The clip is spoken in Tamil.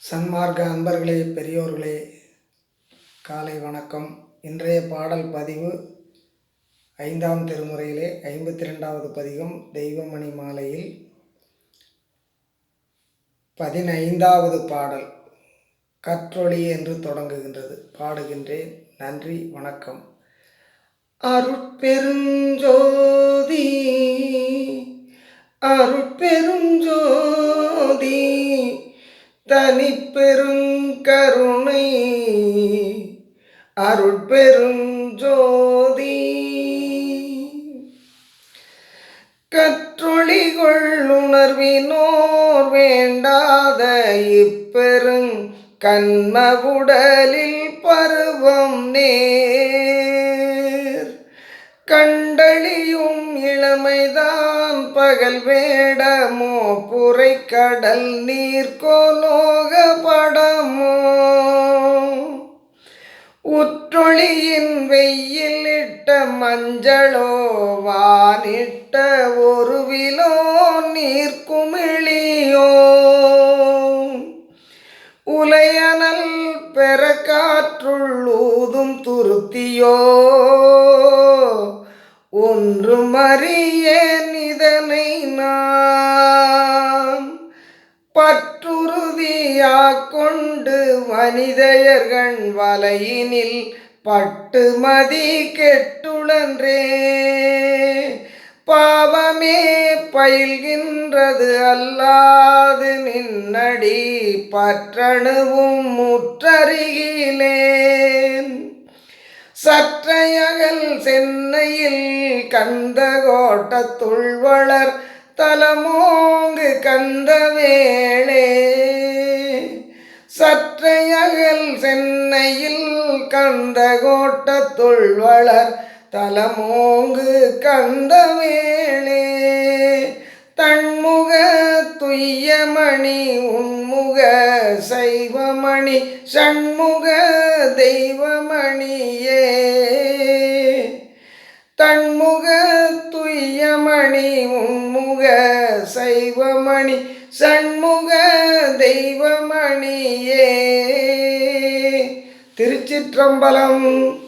சன்மார்க்க அன்பர்களே பெரியோர்களே காலை வணக்கம். இன்றைய பாடல் பதிவு ஐந்தாம் திருமுறையிலே ஐம்பத்தி ரெண்டாவது பதிகம் தெய்வமணி மாலையில் பதினைந்தாவது பாடல் கற்றொளி என்று தொடங்குகின்றது. பாடுகின்றேன். நன்றி. வணக்கம். அருட்பெருஞ்சோதி அருட்பெருஞ்சோதி தனி தனிப்பெருங்கருணை அருட்பெருஞ்சோதி கற்றொழிகொள் உணர்வினோர் வேண்டாத இப்பெருங் கண்மவுடலில் பருவம் நேர். கண் இளமைதான் பகல் வேடமோ புரை கடல் நீர்கோலோக படமோ. உற்றொளியின் வெயிலிட்ட மஞ்சளோ வானிட்ட ஒரு ஒருவிலோ நீர்க்குமிழியோ உலையனல் பெற காற்றுள்ளூதும் துருத்தியோ. ஒன்றும் அறியேன் இதனை நான் பற்றுறுதியாக் கொண்டு மனிதையர்கள் வலையினில் பட்டு மதி கெட்டுழன்றே பாவமே பயில்கின்றது அல்லாது நின்னடி பற்றணுவும் முற்றருகிலே. சற்றையகல் சென்னையில் கந்த கோட்டத்துள் வளர் தலமோங்கு கந்த வேளே. சற்றையகல் சென்னையில் கந்த கோட்டத்துள் வளர் தலமோங்கு கந்த வேளே. தன்முக துய்யமணி உன்முக சைவமணி சண்முக தெய்வமணியே. தன்முக துய்யமணி உன்முக சைவமணி சண்முக தெய்வமணியே. திருச்சிற்றம்பலம்